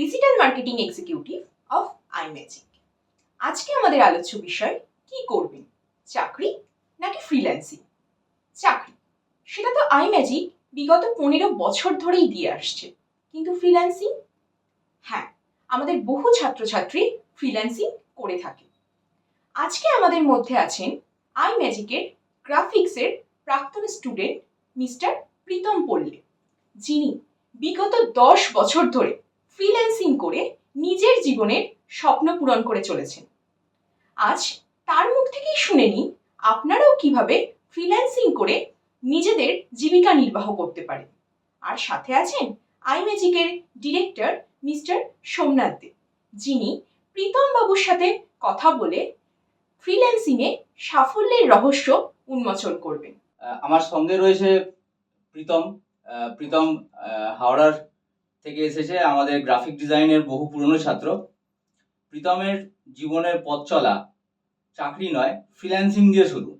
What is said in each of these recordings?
Digital marketing executive of iMagic আজকে আমাদের আলোচ্য বিষয়, কি করবেন চাকরি নাকি ফ্রিল্যান্সিং চাকরি। সেটা তো আইম্যাজিক বিগত পনেরো বছর ধরেই দিয়ে আসছে। কিন্তু ফ্রিল্যান্সিং হ্যাঁ আমাদের বহু ছাত্রছাত্রী ফ্রিল্যান্সিং করে থাকে। আজকে আমাদের মধ্যে আছেন আই ম্যাজিকের গ্রাফিক্সের প্রাক্তন স্টুডেন্ট মিস্টার প্রীতম পল্লে, যিনি বিগত দশ বছর ধরে ফ্রিল্যান্সিং করে নিজের জীবনের স্বপ্ন পূরণ করে চলেছেন। আজ তার মুখ থেকেই শুনে নিন আপনারাও কীভাবে ফ্রিল্যান্সিং করে নিজেদের জীবিকা নির্বাহ করতে পারেন। আর সাথে আছেন আইম্যাজিকের ডিরেক্টর মিস্টার সোমনাথ দে, যিনি প্রীতম বাবুর সাথে কথা বলে ফ্রিল্যান্সিংয়ে সাফল্যের রহস্য উন্মোচন করবেন। আমার সঙ্গে রয়েছে প্রীতম প্রীতম হাওড়ার থেকে এসেছে আমাদের গ্রাফিক ডিজাইনের বহু পুরনো ছাত্র। প্রীতমের জীবনের পথ চলা চাকরি নয় ফ্রিল্যান্সিং দিয়ে শুরু।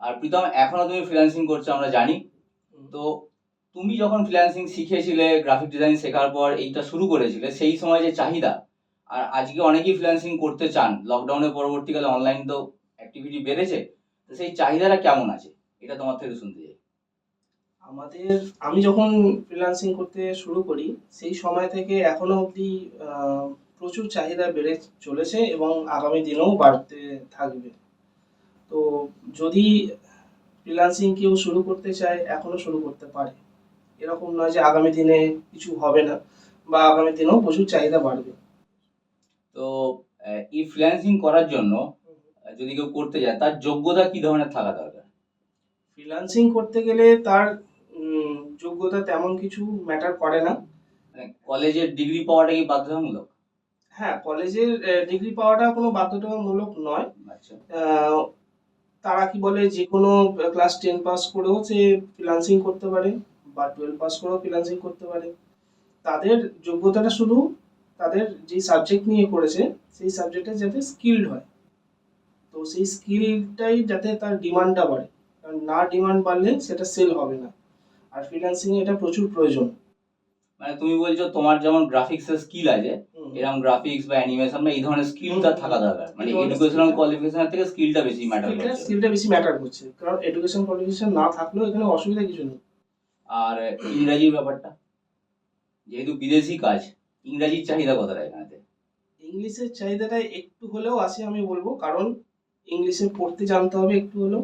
আর প্রীতম এখনও তুমি ফ্রিল্যান্সিং করছ আমরা জানি। তো তুমি যখন ফ্রিল্যান্সিং শিখেছিলে গ্রাফিক ডিজাইন শেখার পর এইটা শুরু করেছিলে সেই সময় যে চাহিদা আর আজকে অনেকেই ফ্রিল্যান্সিং করতে চান লকডাউনের পরবর্তীকালে অনলাইন তো অ্যাক্টিভিটি বেড়েছে তো সেই চাহিদাটা কেমন আছে? এটা তোমার থেকে শুনতে চাই। আমাদের আমি যখন ফ্রিল্যান্সিং করতে শুরু করি সেই সময় থেকে এখনও অবধি প্রচুর চাহিদা বেড়ে চলেছে এবং আগামী দিনেও বাড়তে থাকবে। তো যদি ফ্রিল্যান্সিং কেউ শুরু করতে চায় এখনও শুরু করতে পারে। এরকম নয় যে আগামী দিনে কিছু হবে না বা আগামী দিনেও প্রচুর চাহিদা বাড়বে। তো এই ফ্রিল্যান্সিং করার জন্য যদি কেউ করতে যায় তার যোগ্যতা কি ধরনের থাকা দরকার? ফ্রিল্যান্সিং করতে গেলে তার যোগ্যতা তেমন কিছু ম্যাটার করে না। মানে কলেজের ডিগ্রি পাওয়াটা কি বাধ্যতামূলক? হ্যাঁ কলেজের ডিগ্রি পাওয়াটা কোনো বাধ্যতামূলক নয়। আচ্ছা। তারা কি বলে যে কোনো ক্লাস টেন পাস করেও সে ফ্রিল্যান্সিং করতে পারে বা টুয়েলভ পাস করেও ফ্রিল্যান্সিং করতে পারে। তাদের যোগ্যতাটা শুধু তাদের যে সাবজেক্ট নিয়ে করেছে সেই সাবজেক্টে যাতে স্কিল্ড হয়। তো সেই স্কিলটাই যাতে তার ডিমান্ডটা বাড়ে। কারণ না ডিমান্ড বাড়লে সেটা সেল হবে না। আর ফ্রিল্যান্সিং এটা প্রচুর প্রয়োজন। মানে তুমি বলছো তোমার যেমন গ্রাফিক্স এর স্কিল আছে। এরকম গ্রাফিক্স বা অ্যানিমেশন বা এই ধরনের স্কিল তার থাকা দরকার। মানে এডুকেশনাল কোয়ালিফিকেশনের থেকে স্কিলটা বেশি ম্যাটার স্কিলটা করছে। স্কিলটা বেশি ম্যাটার করছে। কারণ এডুকেশন কোয়ালিফিকেশন না থাকলেও এখানে অসুবিধা কিছু নেই। আর ইংরাজির ব্যাপারটা যেহেতু বিদেশি কাজ ইংরাজির চাহিদা কতটা এখানে ইংলিশের চাহিদাটা একটু হলেও আছে আমি বলব কারণ ইংলিশে পড়তে জানতে হবে একটু হলেও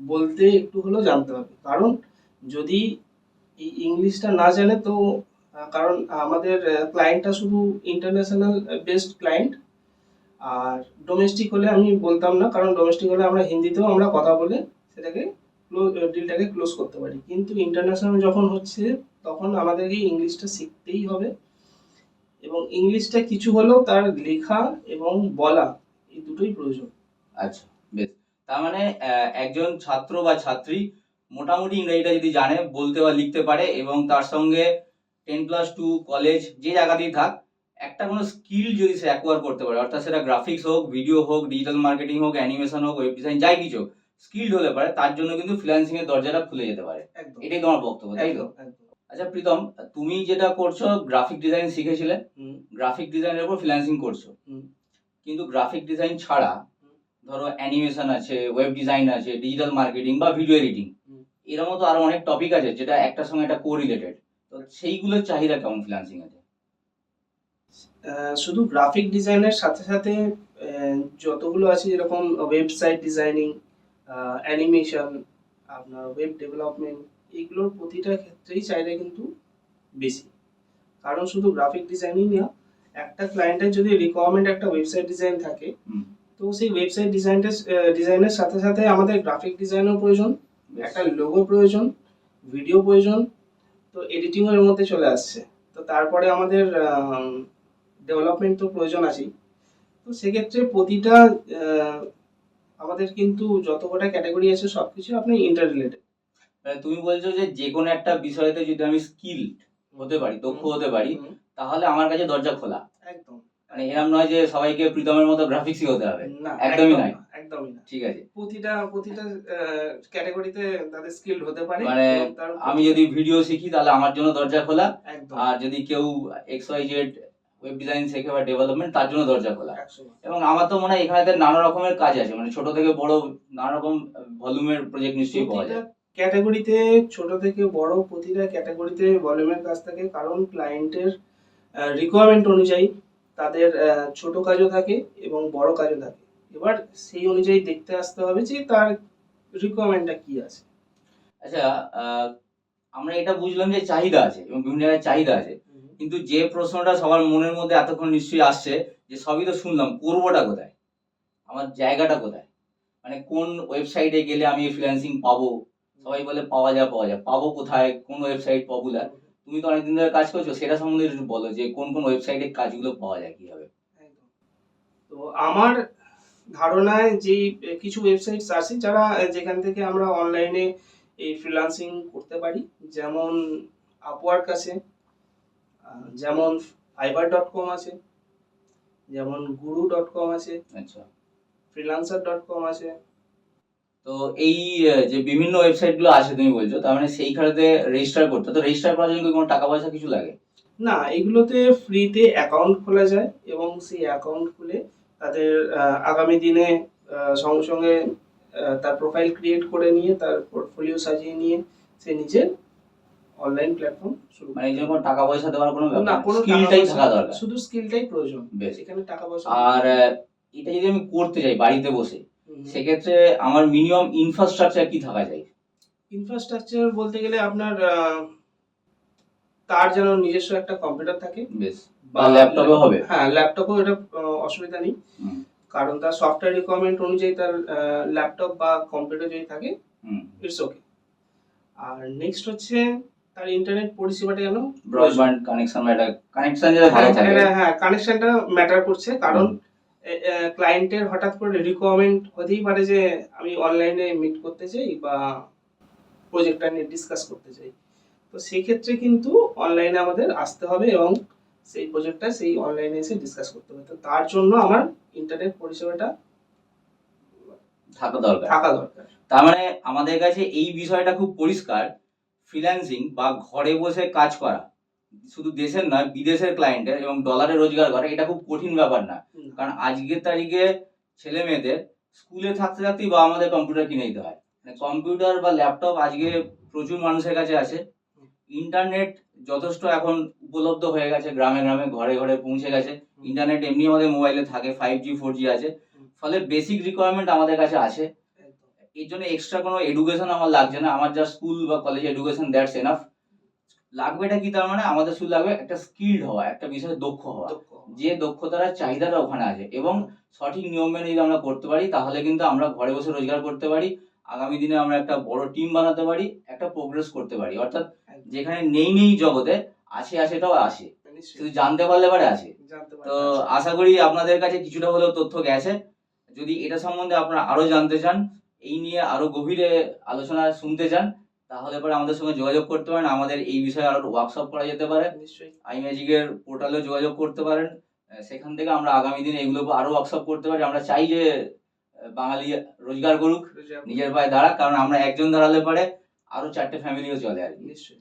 বলতে একটু হলেও জানতে হবে। কারণ যদি এই ইংলিশটা না জানে তো কারণ আমাদের ক্লায়েন্টটা শুধু ইন্টারন্যাশনাল বেস্ট ক্লায়েন্ট আর ডোমেস্টিক হলে আমি বলতাম না, কারণ ডোমেস্টিক হলে আমরা হিন্দিতেও আমরা কথা বলে সেটাকে ডিলটাকে ক্লোজ করতে পারি। কিন্তু ইন্টারন্যাশনাল যখন হচ্ছে, তখন আমাদেরকে ইংলিশটা শিখতেই হবে। এবং ইংলিশটা কিছু হলেও তার লেখা এবং বলা, এই দুটোই প্রয়োজন। আচ্ছা বেশ। তার মানে একজন ছাত্র বা ছাত্রী মোটামুটি ইংরেজিটা যদি জানে বলতে বা লিখতে পারে এবং তার সঙ্গে টেন প্লাস টু কলেজ যে জায়গাতেই থাক একটা কোনো স্কিল যদি সে অ্যাকোয়ার করতে পারে অর্থাৎ সেটা গ্রাফিক্স হোক ভিডিও হোক ডিজিটাল মার্কেটিং হোক অ্যানিমেশন হোক ওয়েব ডিজাইন যাই কিছু স্কিল্ড হলে পারে তার জন্য কিন্তু ফ্রিল্যান্সিং এর দরজাটা খুলে যেতে পারে। এটাই তোমার বক্তব্য তাই তো? আচ্ছা প্রীতম তুমি যেটা করছ গ্রাফিক ডিজাইন শিখেছিলে। গ্রাফিক ডিজাইনের উপর ফ্রিল্যান্সিং করছ। কিন্তু গ্রাফিক ডিজাইন ছাড়া ধরো অ্যানিমেশন আছে ওয়েব ডিজাইন আছে ডিজিটাল মার্কেটিং বা ভিডিও এডিটিং। এর মতো আরও অনেক টপিক আছে যেটা একটার সঙ্গে একটা কোরিলেটেড তো সেইগুলোর চাহিদা কেমন ফ্রিল্যান্সিং আছে শুধু গ্রাফিক ডিজাইনের সাথে সাথে যতগুলো আছে যেরকম ওয়েবসাইট ডিজাইনিং অ্যানিমেশন আপনার ওয়েব ডেভেলপমেন্ট এগুলোর প্রতিটা ক্ষেত্রেই চাহিদা কিন্তু বেশি। কারণ শুধু গ্রাফিক ডিজাইনিং না একটা ক্লায়েন্টের যদি রিকোয়ারমেন্ট একটা ওয়েবসাইট ডিজাইন থাকে তো সেই ওয়েবসাইট ডিজাইনটা ডিজাইনের সাথে সাথে আমাদের গ্রাফিক ডিজাইনও প্রয়োজন। একটা লোগো প্রয়োজন ভিডিও প্রয়োজন তো এডিটিং এর মধ্যে চলে আসছে। তো তারপরে আমাদের ডেভেলপমেন্ট তো প্রয়োজন আছেই। তো সেক্ষেত্রে প্রতিটা আমাদের কিন্তু যত কটা ক্যাটাগরি আছে সব কিছু আপনি ইন্টার রিলেটেড মানে তুমি বলছো যে যে কোনো একটা বিষয়তে যদি আমি স্কিল হতে পারি দক্ষ হতে পারি তাহলে আমার কাছে দরজা খোলা। একদম। মানে এরকম নয় যে সবাইকে প্রীতমের মতো গ্রাফিক্সই হতে হবে। না একদমই একদম নয়। একদমই না। ঠিক আছে। প্রতিটা প্রতিটা ক্যাটাগরিতে তাদের স্কিল হতে পারে। মানে আমি যদি ভিডিও শিখি তাহলে আমার জন্য দরজা খোলা। আর যদি কেউ X Y Z web design শেখে বা ডেভেলপমেন্ট তার জন্য দরজা খোলা। এবং আমার তো মনে হয় এখানে নানা রকমের কাজ আছে। মানে ছোট থেকে বড় নানা রকম ভলিউমের প্রজেক্ট নিশ্চয়ই পাওয়া যায়। ক্যাটাগরিতে ছোট থেকে বড় প্রতিটা ক্যাটাগরিতে ভলিউমের কাজ থাকে। কারণ ক্লায়েন্টের রিকোয়ারমেন্ট অনুযায়ী তাদের ছোট কাজও থাকে এবং বড় কাজও থাকে। এবার সেই অনুযায়ী দেখতে আসতে হবে যে তার রিকোয়ারমেন্টটা কি আছে। আচ্ছা আমরা এটা বুঝলাম যে চাহিদা আছে এবং বিভিন্ন জায়গায় চাহিদা আছে। কিন্তু যে প্রশ্নটা সবার মনের মধ্যে এতক্ষণ নিশ্চয়ই আসছে যে সবই তো শুনলাম করবোটা কোথায়? আমার জায়গাটা কোথায়? মানে কোন ওয়েবসাইটে গেলে আমি ফ্রিল্যান্সিং পাবো? সবাই বলে পাওয়া যায় পাওয়া যায় পাবো কোথায়? কোন ওয়েবসাইট পপুলার তুমি তো অনেকদিন ধরে কাজ করছ সেটা সম্বন্ধে একটু বলো যে কোন কোন ওয়েবসাইটে কাজগুলো পাওয়া যায় কীভাবে? তো আমার ধারণায় যে কিছু ওয়েবসাইটস আছে যারা যেখান থেকে আমরা অনলাইনে এই ফ্রিল্যান্সিং করতে পারি। যেমন আপওয়ার্ক আছে যেমন ফাইবার ডট কম আছে যেমন গুরু ডট কম আছে আচ্ছা। ফ্রিল্যান্সার ডট কম আছে। তো এই যে বিভিন্ন ওয়েবসাইটগুলো আছে তুমি বলছো তার মানে সেইখানেতে রেজিস্টার করতে তো রেজিস্টার করার জন্য কোনো টাকা পয়সা কিছু লাগে? না এগুলোতে ফ্রিতে অ্যাকাউন্ট খোলা যায় এবং সেই অ্যাকাউন্ট খুলে তাদের আগামী দিনে সঙ্গে সঙ্গে তার প্রোফাইল ক্রিয়েট করে নিয়ে তার পোর্টফোলিও সাজিয়ে নিয়ে সে নিজের অনলাইন প্ল্যাটফর্ম শুরু। মানে এই জন্য টাকা পয়সা দেওয়ার কোনো না কোনো স্কিলটাই থাকা দরকার। শুধু স্কিলটাই প্রয়োজন। বেশ। এখানে টাকা পয়সা আর এটা যদি আমি করতে চাই বাড়িতে বসে। সেক্ষেত্রে আমার মিনিমাম ইনফ্রাস্ট্রাকচার কি থাকা যায়? ইনফ্রাস্ট্রাকচার বলতে গেলে আপনার তার যেন নিজস্ব একটা কম্পিউটার থাকে। বেশ। বা ল্যাপটপে হবে? হ্যাঁ ল্যাপটপও এটা অসুবিধা নেই। কারণ তার সফটওয়্যার রিকোয়ারমেন্ট অনুযায়ী তার ল্যাপটপ বা কম্পিউটার যদি থাকে ইটস ওকে আর নেক্সট হচ্ছে তার ইন্টারনেট পরিষেবাটা যেন ব্রডব্যান্ড কানেকশন এটা কানেকশন যেটা ভালো থাকে। হ্যাঁ, হ্যাঁ কানেকশনটা ম্যাটার করছে। কারণ ক্লায়েন্টের হঠাৎ করে রিকোয়ারমেন্ট হতেই পারে যে আমি অনলাইনে মিট করতে চাই বা প্রজেক্টটা নিয়ে ডিসকাস করতে চাই। তো সেই ক্ষেত্রে কিন্তু অনলাইনে আমাদের আসতে হবে এবং সেই প্রজেক্টটা সেই অনলাইনে এসে ডিসকাস করতে হবে। তো তার জন্য আমার ইন্টারনেট পরিষেবাটা থাকা দরকার। থাকা দরকার। তার মানে আমাদের কাছে এই বিষয়টা খুব পরিষ্কার ফ্রিল্যান্সিং বা ঘরে বসে কাজ করা শুধু দেশের নয় বিদেশের ক্লায়েন্টের এবং ডলারে রোজগার করা এটা খুব কঠিন ব্যাপার না। কারণ আজকের তারিখে ছেলে মেয়েদের স্কুলে থাকতে থাকতেই বা আমাদের কম্পিউটার কিনে দিতে হয়। মানে কম্পিউটার বা ল্যাপটপ আজকে প্রচুর মানুষের কাছে আছে। ইন্টারনেট যথেষ্ট এখন উপলব্ধ হয়ে গেছে গ্রামে গ্রামে ঘরে ঘরে পৌঁছে গেছে। ইন্টারনেট এমনি আমাদের মোবাইলে থাকে ফাইভ জি ফোর জি আছে। ফলে বেসিক রিকোয়ারমেন্ট আমাদের কাছে আছে। এর জন্য এক্সট্রা কোনো এডুকেশন আমার লাগছে না। আমার যা স্কুল বা কলেজ এডুকেশন দ্যাটস এনাফ লাগবেটা কি তার মানে? আমাদের শুধু লাগবে একটা স্কিল্ড হওয়া একটা বিষয়ে দক্ষ হওয়া। দক্ষ হওয়া। যে দক্ষতার চাহিদাটা ওখানে আছে। এবং সঠিক নিয়ম মেনে যদি আমরা করতে পারি তাহলে কিন্তু আমরা ঘরে বসে রোজগার করতে পারি। আগামী দিনে আমরা একটা বড় টিম বানাতে পারি একটা প্রোগ্রেস করতে পারি। অর্থাৎ যেখানে নেই নেই জগতে আছে আছেটাও আসে। শুধু জানতে পারলে পারে আসে। তো আশা করি আপনাদের কাছে কিছুটা হলেও তথ্য গেছে। যদি এটা সম্বন্ধে আপনারা আরও জানতে চান এই নিয়ে আরও গভীরে আলোচনা শুনতে চান তাহলে পরে আমাদের সঙ্গে যোগাযোগ করতে পারেন। আমাদের এই বিষয়ে আরও ওয়ার্কশপ করা যেতে পারে। আই ম্যাজিকের পোর্টালে যোগাযোগ করতে পারেন। সেখান থেকে আমরা আগামী দিনে এগুলো আরও ওয়ার্কশপ করতে পারি। আমরা চাই যে বাঙালি রোজগার করুক নিজের পায়ে দাঁড়াক কারণ আমরা একজন দাঁড়ালে পরে আরও চারটে ফ্যামিলিও চলে আর কি। নিশ্চয়ই।